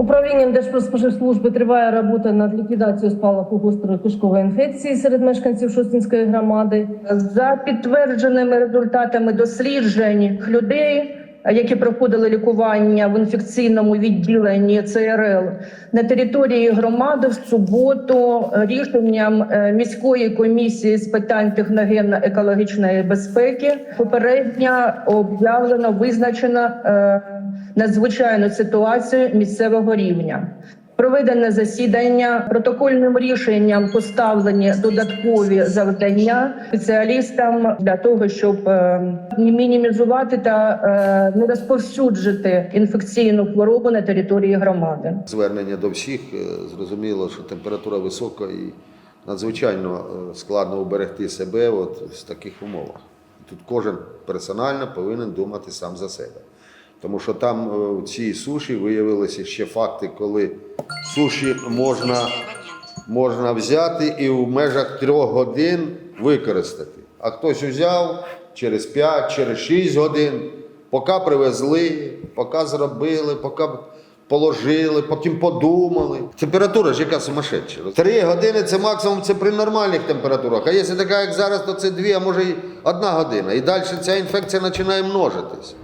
Управлінням Держпродспоживслужби триває робота над ліквідацією спалаху гострої кишкової інфекції серед мешканців Шостинської громади. За підтвердженими результатами досліджень людей, які проходили лікування в інфекційному відділенні ЦРЛ на території громади в суботу рішенням е, міської комісії з питань техногенно-екологічної безпеки попередньо об'явлено визначено е, надзвичайну ситуацію місцевого рівня. Проведене засідання протокольним рішенням поставлені додаткові завдання спеціалістам для того, щоб е, мінімізувати та е, не розповсюджити інфекційну хворобу на території громади. Звернення до всіх е, зрозуміло, що температура висока і надзвичайно складно уберегти себе от в таких умовах. Тут кожен персонально повинен думати сам за себе. Тому що там е, в цій суші виявилися ще факти, коли суші можна, можна взяти і в межах трьох годин використати. А хтось взяв через 5, через 6 годин, поки привезли, поки зробили, поки положили, потім подумали. Температура ж яка сумасшедша. Три години це максимум це при нормальних температурах. А якщо така, як зараз, то це дві, а може й одна година. І далі ця інфекція починає множитись.